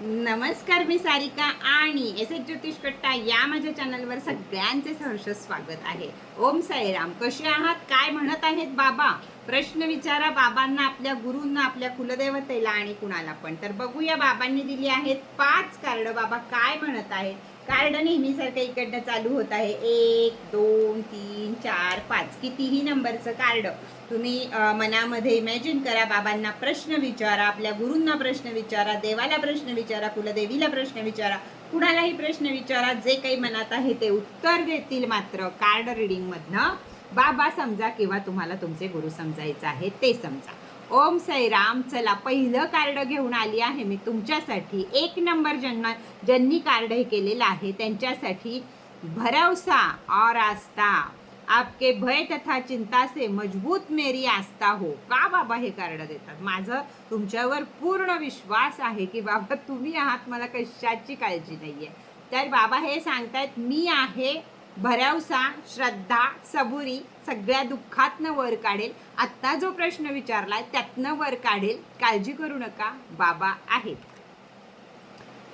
नमस्कार मी सारिका आणि S H ज्योतिष कट्टा या माझ्या चॅनलवर सगळ्यांचे सहर्ष स्वागत आहे. ओम साईराम. कसे आहात? काय म्हणत आहेत बाबा? प्रश्न विचारा बाबांना आपल्या गुरूंना आपल्या कुलदेवतेला आणि कुणाला पण. तर बघूया बाबांनी दिली आहेत पाच कार्ड. बाबा काय म्हणत आहेत? कार्ड नेहमीसारखं इकडनं चालू होत आहे. एक दोन तीन चार पाच. कितीही नंबरचं कार्ड तुम्ही मनामध्ये इमॅजिन करा बाबांना प्रश्न विचारा आपल्या गुरूंना प्रश्न विचारा देवाला प्रश्न विचारा कुलदेवीला प्रश्न विचारा कुणालाही प्रश्न विचारा जे काही मनात आहे ते उत्तर देतील मात्र. कार्ड रिडिंगमधनं बाबा समजा किंवा तुम्हाला तुमचे गुरु समजायचं आहे ते समजा. ओम साईराम चला पहिलं कार्ड घेऊन आली आहे मी तुमच्यासाठी. एक नंबर ज्यांना ज्यांनी कार्ड हे केलेलं आहे त्यांच्यासाठी भरवसा और आस्था आपके भय तथा चिंता से मजबूत मेरी आस्था हो. का बाबा हे कार्ड देतात? माझं तुमच्यावर पूर्ण विश्वास आहे की बाबा तुम्ही आहात मला कशाची काळजी नाही आहे तर बाबा हे सांगतायत मी आहे भरवसा श्रद्धा सबुरी सगळ्या दुःखातनं वर काढेल. आत्ता जो प्रश्न विचारलाय त्यातनं वर काढेल. काळजी करू नका बाबा आहेत.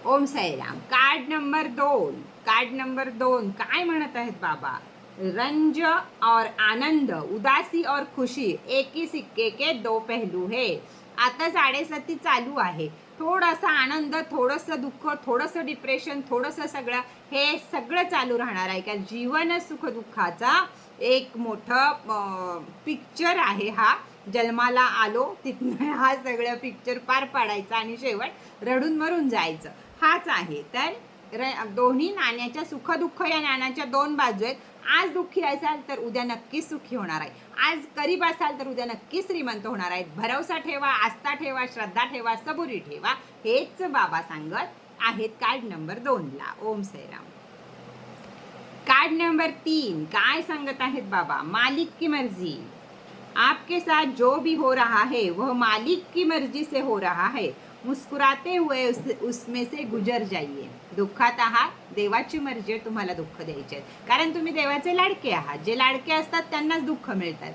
ओम साईराम. कार्ड नंबर दोन. कार्ड नंबर दोन. काय म्हणत आहेत बाबा? रंज और आनंद उदासी और खुशी एकी सिक्के के दो पहलू है. आता साडेसाती चालू आहे. थोडासा आनंद थोडंसं दुःख थोडंसं डिप्रेशन थोडंसं सगळं हे सगळं चालू राहणार आहे. का जीवन सुख दुःखाचा एक मोठं पिक्चर आहे हा. जन्माला आलो तिथनं हा सगळं पिक्चर पार पाडायचा आणि शेवट रडून मरून जायचं. हाच आहे. तर र दोन्ही नाण्याच्या सुख दुःख या नाण्याच्या दोन बाजू आहेत. आज दुःखी असाल तर उद्या नक्कीच सुखी होणार आहे. आज गरीब असाल तर उद्या नक्कीच श्रीमंत होणार आहेत. भरवसा ठेवा आस्था ठेवा श्रद्धा ठेवा सबुरी ठेवा हेच बाबा सांगत आहेत कार्ड नंबर दोनला ओम सैराम कार्ड नंबर तीन काय सांगत आहेत बाबा? मालिक की मर्जी. आपके साथ जो भी हो रहा है वह मालिक की मर्जी से हो रहा है. मुस्कुराते हुए उस, उसमें से गुजर जाइए. दुःखात आहात देवाची मर्जी आहे तुम्हाला दुःख द्यायचे आहेत. कारण तुम्ही देवाचे लाडके आहात. जे लाडके असतात त्यांनाच दुःख मिळतात.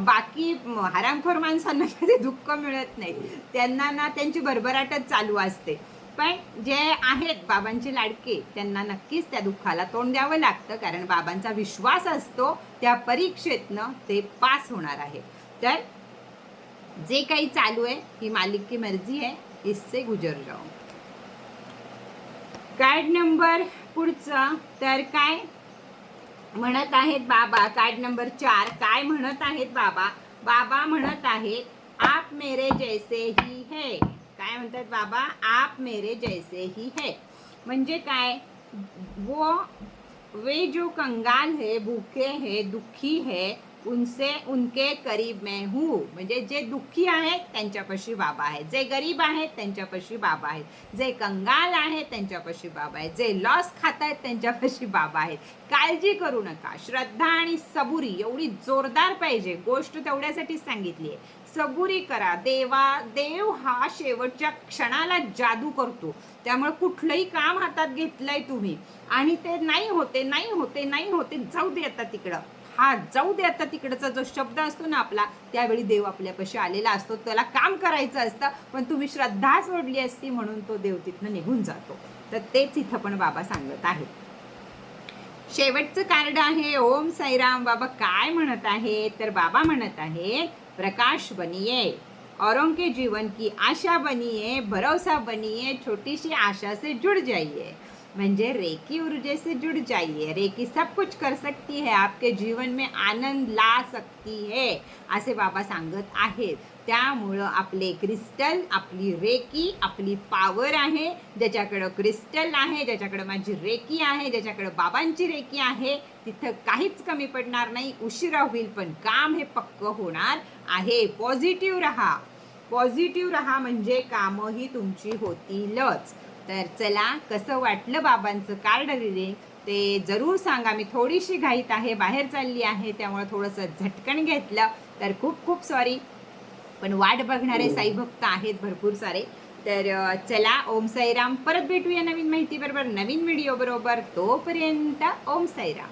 बाकी हरामखोर माणसांना कधी दुःख मिळत नाही. त्यांना ना त्यांची भरभराटच चालू असते. पण जे आहेत बाबांचे लाडके त्यांना नक्कीच त्या दुःखाला तोंड द्यावं लागतं. कारण बाबांचा विश्वास असतो त्या परीक्षेतनं ते पास होणार आहे. तर जे काही चालू आहे ही मालिक की मर्जी आहे. इससे गुजर जाओ. कार्ड नंबर पुढचं. तर काय म्हणत आहेत बाबा? कार्ड नंबर चार. काय म्हणत आहेत बाबा? बाबा म्हणत आहेत आप मेरे जैसे ही है. काय म्हणतात बाबा? आप मेरे जैसे ही है. म्हणजे काय? वो वे जो कंगाल है भूखे है दुखी है उनसे उनके करीब मैं हूँ। म्हणजे जे दुःखी आहेत त्यांच्यापाशी बाबा आहेत. जे गरीब आहेत त्यांच्यापाशी बाबा आहेत. जे कंगाल आहेत त्यांच्यापाशी बाबा आहेत. जे लॉस खात आहेत त्यांच्यापाशी बाबा आहेत. काळजी करू नका. श्रद्धा आणि सबुरी एवढी जोरदार पाहिजे. गोष्ट तेवढ्यासाठी सांगितली आहे. सबुरी करा. देवा देव हा शेवटच्या क्षणाला जादू करतो. त्यामुळे कुठलंही काम हातात घेतलंय तुम्ही. आणि ते नाही होते नाही होते नाही होते जाऊ दे आता तिकडं. हा जाऊ दे आता तिकडचा जो शब्द असतो ना आपला त्यावेळी देव आपल्यापाशी आलेला असतो त्याला काम करायचं असतं पण तुम्ही श्रद्धा सोडली असती म्हणून तो देव तिथनं निघून जातो. तर तेच इथं पण बाबा सांगत आहेत. शेवटचं कार्ड आहे ओम साईराम बाबा काय म्हणत आहे तर बाबा म्हणत आहे प्रकाश बनिये औरों के जीवन की आशा बनिये भरोसा बनिये छोटीशी आशा से जुड़ जाइए म्हणजे रेकी ऊर्जे से जुड़ जाइए। रेकी सब कुछ कर सकती है आपके जीवन में आनंद ला सकती है असे बाबा सांगत आहेत। त्यामुळं आपले क्रिस्टल आपली रेकी आपली पावर आहे ज्याच्याकडं क्रिस्टल आहे ज्याच्याकडं माझी रेकी आहे ज्याच्याकडं बाबांची रेकी आहे तिथं काहीच कमी पडणार नाही उशिरा होईल पण काम हे पक्क होणार आहे. पॉझिटिव्ह राहा. पॉझिटिव्ह राहा म्हणजे कामंही तुमची होतीलच. तर चला कसं वाटलं बाबांचं कार्ड रिले ते जरूर सांगा. मी थोडीशी घाईत आहे बाहेर चालली आहे त्यामुळे थोडंसं झटकन घेतलं. तर खूप खूप सॉरी पण वाट बघणारे साई भक्त आहेत भरपूर सारे. तर चला ओम साईराम. परत भेटूया नवीन माहितीबरोबर नवीन व्हिडिओ बरोबर. तोपर्यंत ओम साईराम.